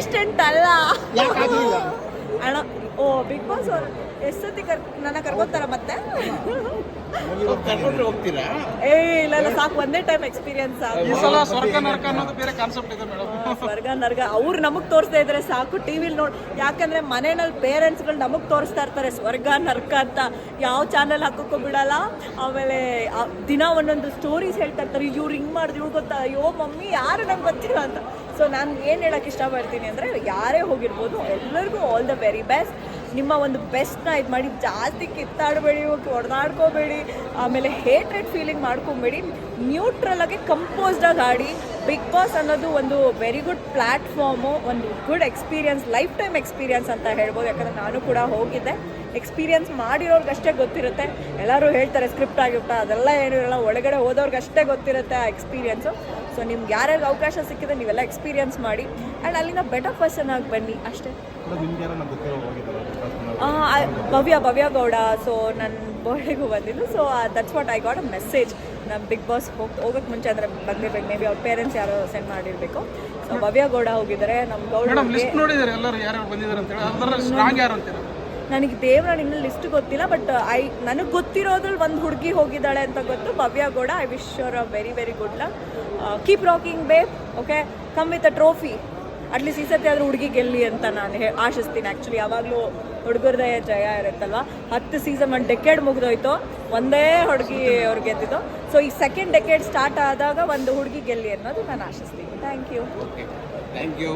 Contestant ಅಲ್ಲ? ಅಣ್ಣ ಓ big boss ಅವ್ರು ಎಷ್ಟು ಸತಿ ಕರ್ ನನ್ನ ಕರ್ಕೊತಾರ ಮತ್ತೆ? ಕರ್ಕೊಂಡ್ರೆ ಹೋಗ್ತೀರಾ? ಏ ಇಲ್ಲ ಇಲ್ಲ ಸಾಕು ಒಂದೇ ಟೈಮ್ ಎಕ್ಸ್ಪೀರಿಯನ್ಸ್ ಈ ಸಲ ಸ್ವರ್ಗ ನರಕ ಅನ್ನೋದು ಬೇರೆ ಕಾನ್ಸೆಪ್ಟ್ ಇದೆ ಮೇಡಮ್. ಸ್ವರ್ಗ ನರ್ಗ ಅವ್ರು ನಮಗ್ ತೋರಿಸ್ತಾ ಇದ್ರೆ ಸಾಕು ಟಿವಿಲಿ ನೋಡಿ. ಯಾಕಂದ್ರೆ ಮನೆಯಲ್ಲಿ ಪೇರೆಂಟ್ಸ್ಗಳು ನಮಗ್ ತೋರಿಸ್ತಾ ಇರ್ತಾರೆ ಸ್ವರ್ಗ ನರ್ಕ ಅಂತ. ಯಾವ ಚಾನಲ್ ಹಾಕೋಕ್ಕೂ ಬಿಡಲ್ಲ. ಆಮೇಲೆ ಆ ದಿನ ಒಂದೊಂದು ಸ್ಟೋರೀಸ್ ಹೇಳ್ತಾ ಇರ್ತಾರೆ. ಇವ್ರು ಹಿಂಗ್ ಮಾಡಿದ್ರು ಇವ್ರು ಗೊತ್ತಾ? ಅಯ್ಯೋ ಮಮ್ಮಿ ಯಾರು ನಂಗೆ ಗೊತ್ತಿಲ್ಲ ಅಂತ. ಸೊ ನಾನು ಏನು ಹೇಳಕ್ಕೆ ಇಷ್ಟಪಡ್ತೀನಿ ಅಂದರೆ ಯಾರೇ ಹೋಗಿರ್ಬೋದು ಎಲ್ಲರಿಗೂ ಆಲ್ ದ ವೆರಿ ಬೆಸ್ಟ್ ನಿಮ್ಮ ಒಂದು ಬೆಸ್ಟ್ನ ಇದು ಮಾಡಿ ಜಾಸ್ತಿ ಕಿತ್ತಾಡಬೇಡಿ ಹೊಡೆದಾಡ್ಕೋಬೇಡಿ ಆಮೇಲೆ ಹೇಟ್ರೆಡ್ ಫೀಲಿಂಗ್ ಮಾಡ್ಕೊಬೇಡಿ. ನ್ಯೂಟ್ರಲ್ ಆಗಿ ಕಂಪೋಸ್ಡ್ ಆಗಿ ಆಡಿ. ಬಿಗ್ ಬಾಸ್ ಅನ್ನೋದು ಒಂದು ವೆರಿ ಗುಡ್ ಪ್ಲ್ಯಾಟ್ಫಾರ್ಮು ಒಂದು good experience life time experience ಅಂತ ಹೇಳ್ಬೋದು. ಯಾಕಂದರೆ ನಾನು ಕೂಡ ಹೋಗಿದ್ದೆ. ಎಕ್ಸ್ಪೀರಿಯನ್ಸ್ ಮಾಡಿರೋರ್ಗಷ್ಟೇ ಗೊತ್ತಿರುತ್ತೆ. ಎಲ್ಲರೂ ಹೇಳ್ತಾರೆ ಸ್ಕ್ರಿಪ್ಟ್ ಆಗಿಬಿಟ್ಟ, ಅದೆಲ್ಲ ಏನೂ ಇರಲ್ಲ. ಒಳಗಡೆ ಹೋದವ್ರಿಗಷ್ಟೇ ಗೊತ್ತಿರುತ್ತೆ ಆ ಎಕ್ಸ್ಪೀರಿಯನ್ಸು ಸೊ ನಿಮ್ಗೆ ಯಾರ್ಯಾರಿಗೆ ಅವಕಾಶ ಸಿಕ್ಕಿದೆ ನೀವೆಲ್ಲ ಎಕ್ಸ್ಪೀರಿಯನ್ಸ್ ಮಾಡಿ ಆ್ಯಂಡ್ ಅಲ್ಲಿಂದ ಬೆಟರ್ ಪರ್ಸನ್ ಆಗಿ ಬನ್ನಿ ಅಷ್ಟೇ. ಭವ್ಯ ಭವ್ಯ ಗೌಡ ಸೊ ನನ್ನ ಬರ್ಡೇಗೂ ಬಂದಿದ್ದು so that's what I got a message ನಮ್ಮ ಬಿಗ್ ಬಾಸ್ ಹೋಗಿ ಹೋಗೋಕ್ಕೆ ಮುಂಚೆ ಅಂದರೆ ಬಂದಿರ್ಬೇಕು ಮೇ ಬಿ ಅವ್ರ ಪೇರೆಂಟ್ಸ್ ಯಾರೋ ಸೆಂಡ್ ಮಾಡಿರಬೇಕು. ಸೊ ಭವ್ಯ ಗೌಡ ಹೋಗಿದ್ದಾರೆ ನಮ್ಮ ಗೌಡ ನೋಡಿದ್ದಾರೆ ಎಲ್ಲರೂ ಯಾರು ಬಂದಿದ್ದಾರೆ ಅಂತ ಹೇಳಿ ಅದರಲ್ಲಿ ಸ್ಟ್ರಾಂಗ್ ಯಾರು ಅಂತೀರಾ ನನಗೆ ದೇವ್ರ ಇನ್ನೂ ಲಿಸ್ಟ್ ಗೊತ್ತಿಲ್ಲ ಬಟ್ ಐ ನನಗೆ ಗೊತ್ತಿರೋದ್ರಲ್ಲಿ ಒಂದು ಹುಡುಗಿ ಹೋಗಿದ್ದಾಳೆ ಅಂತ ಗೊತ್ತು. Bhavya Gowda I wish your a very very good luck keep rocking bae okay come with a trophy at least ಈ ಸತಿ ಆದರೂ ಹುಡುಗಿ ಗೆಲ್ಲಿ ಅಂತ ನಾನು ಹೇ ಆಶಿಸ್ತೀನಿ. ಆ್ಯಕ್ಚುಲಿ ಯಾವಾಗಲೂ ಹುಡುಗರದೇ ಜಯ ಇರುತ್ತಲ್ವ? ಹತ್ತು ಸೀಸನ್ ಒಂದು ಡೆಕೆಡ್ ಮುಗಿದೋಯ್ತು. ಒಂದೇ ಹುಡುಗಿ ಅವ್ರು ಗೆದ್ದಿದ್ದು. ಸೊ ಈ ಸೆಕೆಂಡ್ ಡೆಕೆಡ್ ಸ್ಟಾರ್ಟ್ ಆದಾಗ ಒಂದು ಹುಡುಗಿ ಗೆಲ್ಲಿ ಅನ್ನೋದು ನಾನು ಆಶಿಸ್ತೀನಿ. ಥ್ಯಾಂಕ್ ಯು ಥ್ಯಾಂಕ್ ಯು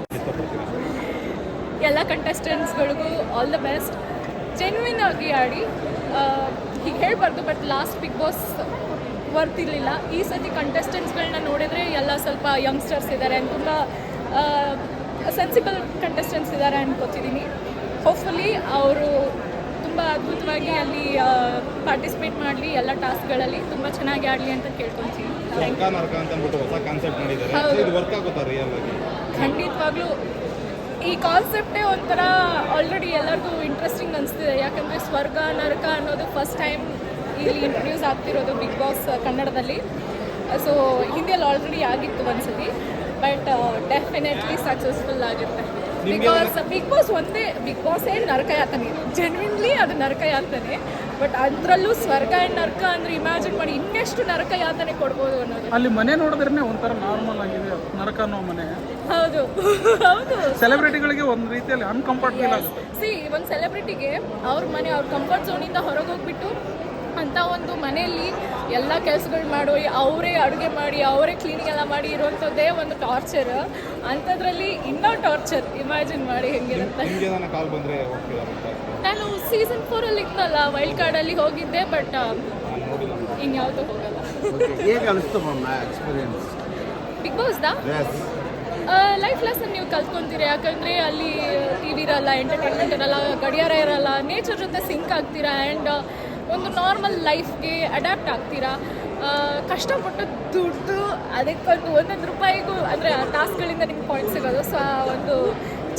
ಎಲ್ಲ ಕಂಟೆಸ್ಟೆಂಟ್ಸ್ಗಳಿಗೂ ಆಲ್ ದ ಬೆಸ್ಟ್ ಜೆನ್ವಿನ್ ಆಗಿ ಆಡಿ ಹೀಗೆ ಹೇಳಬಾರ್ದು but last big boss worth ಇರಲಿಲ್ಲ. ಈ ಸತಿ ಕಂಟೆಸ್ಟೆಂಟ್ಸ್ಗಳನ್ನ ನೋಡಿದರೆ ಎಲ್ಲ ಸ್ವಲ್ಪ ಯಂಗ್ಸ್ಟರ್ಸ್ ಇದ್ದಾರೆ ತುಂಬ ಸೆನ್ಸಿಬಲ್ ಕಂಟೆಸ್ಟೆಂಟ್ಸ್ ಇದ್ದಾರೆ ಅಂದ್ಕೋತಿದ್ದೀನಿ ಹೋಪ್ಫುಲಿ ಅವರು ತುಂಬ ಅದ್ಭುತವಾಗಿ ಅಲ್ಲಿ ಪಾರ್ಟಿಸಿಪೇಟ್ ಮಾಡಲಿ ಎಲ್ಲ ಟಾಸ್ಕ್ಗಳಲ್ಲಿ ತುಂಬ ಚೆನ್ನಾಗಿ ಆಡಲಿ ಅಂತ ಕೇಳ್ಕೊತೀನಿ ಖಂಡಿತವಾಗ್ಲೂ ಈ ಕಾನ್ಸೆಪ್ಟೇ ಒಂಥರ ಆಲ್ರೆಡಿ ಎಲ್ಲರಿಗೂ ಇಂಟ್ರೆಸ್ಟಿಂಗ್ ಅನಿಸ್ತಿದೆ. ಯಾಕಂದರೆ ಸ್ವರ್ಗ, ನರಕ ಅನ್ನೋದು ಫಸ್ಟ್ ಟೈಮ್ ಇಲ್ಲಿ ಇಂಟ್ರೊಡ್ಯೂಸ್ ಆಗ್ತಿರೋದು ಬಿಗ್ ಬಾಸ್ ಕನ್ನಡದಲ್ಲಿ. ಸೊ ಹಿಂದಿಯಲ್ಲಿ ಆಲ್ರೆಡಿ ಆಗಿತ್ತು ಒಂದ್ಸತಿ ಬಟ್ ಡೆಫಿನೆಟ್ಲಿ ಸಕ್ಸಸ್ಫುಲ್ ಆಗುತ್ತೆ ಬಿಕಾಸ್ ಬಿಗ್ ಬಾಸ್ ಒಂದೇ ಬಿಗ್ ಬಾಸ್ ಏನು ನರಕ ಯಾತನೆ? ಜೆನ್ವಿನ್ಲಿ ಅದು ನರಕ ಯಾತನೆ. ಬಟ್ ಅದರಲ್ಲೂ ಸ್ವರ್ಗ ಆ್ಯಂಡ್ ನರಕ ಅಂದ್ರೆ ಇಮ್ಯಾಜಿನ್ ಮಾಡಿ ಇನ್ನೆಷ್ಟು ನರಕ ಯಾತನೆ ಕೊಡ್ಬೋದು ಅನ್ನೋದು. ಅಲ್ಲಿ ಮನೆ ನೋಡಿದ್ರೆ ಒಂಥರ ನಾರ್ಮಲ್ ಆಗಿದೆ ನರಕ ಅನ್ನೋ ಮನೆ. ಹೌದು. ಹೌದು. ಸೆಲೆಬ್ರಿಟಿಗಳಿಗೆ ಒಂದು ರೀತಿಯಲ್ಲಿ ಅನ್ಕಂಫರ್ಟಬಲ್ ಆಗುತ್ತೆ. ಸಿ ಒಂದು ಸೆಲೆಬ್ರಿಟಿಗೆ ಅವ್ರ ಮನೆ ಅವ್ರ ಕಂಫರ್ಟ್ ಝೋನಿಂದ ಹೊರಗೆ ಹೋಗ್ಬಿಟ್ಟು ಅಂಥ ಒಂದು ಮನೆಯಲ್ಲಿ ಎಲ್ಲ ಕೆಲಸಗಳು ಮಾಡೋ ಅವರೇ ಅಡುಗೆ ಮಾಡಿ ಅವರೇ ಕ್ಲೀನಿಂಗ್ ಎಲ್ಲ ಮಾಡಿ ಇರುವಂಥದ್ದೇ ಒಂದು ಟಾರ್ಚರ್ ಅಂಥದ್ರಲ್ಲಿ ಇನ್ನೂ ಟಾರ್ಚರ್ ಇಮ್ಯಾಜಿನ್ ಮಾಡಿ ಹೆಂಗಿರುತ್ತೆ. ನಾನು ಸೀಸನ್ ಫೋರಲ್ಲಿ ಇತ್ತಲ್ಲ ವೈಲ್ಡ್ ಕಾರ್ಡಲ್ಲಿ ಹೋಗಿದ್ದೆ ಬಟ್ ಇನ್ಯಾವುದೂ ಹೋಗಲ್ಲ. ಬಿಗ್ ಬಾಸ್ದಾ ಲೈಫ್ ಲೆಸನ್ ನೀವು ಕಲ್ತ್ಕೊಂತೀರಿ? ಯಾಕಂದರೆ ಅಲ್ಲಿ ಟಿ ವಿ ಇರಲ್ಲ ಎಂಟರ್ಟೈನ್ಮೆಂಟ್ ಇರಲ್ಲ ಗಡಿಯಾರ ಇರಲ್ಲ ನೇಚರ್ ಜೊತೆ ಸಿಂಕ್ ಆಗ್ತೀರಾ? ಆ್ಯಂಡ್ ಒಂದು ನಾರ್ಮಲ್ ಲೈಫ್ಗೆ ಅಡಾಪ್ಟ್ ಆಗ್ತೀರಾ? ಕಷ್ಟಪಟ್ಟು ದುಡ್ಡು ಅದಕ್ಕೊಂದು ಒಂದೊಂದು ರೂಪಾಯಿಗೂ ಅಂದರೆ ಆ ಟಾಸ್ಕ್ಗಳಿಂದ ನಿಮ್ಗೆ ಪಾಯಿಂಟ್ ಸಿಗೋದು. ಸೊ ಆ ಒಂದು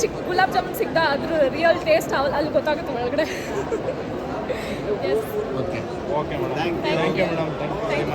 ಚಿಕ್ಕ ಗುಲಾಬ್ ಜಾಮೂನ್ ಸಿಗ್ದ ಅದ್ರ ರಿಯಲ್ ಟೇಸ್ಟ್ ಅಲ್ಲಿ ಗೊತ್ತಾಗುತ್ತೆ ಒಳಗಡೆ. Yes okay okay madam thank you madam thank you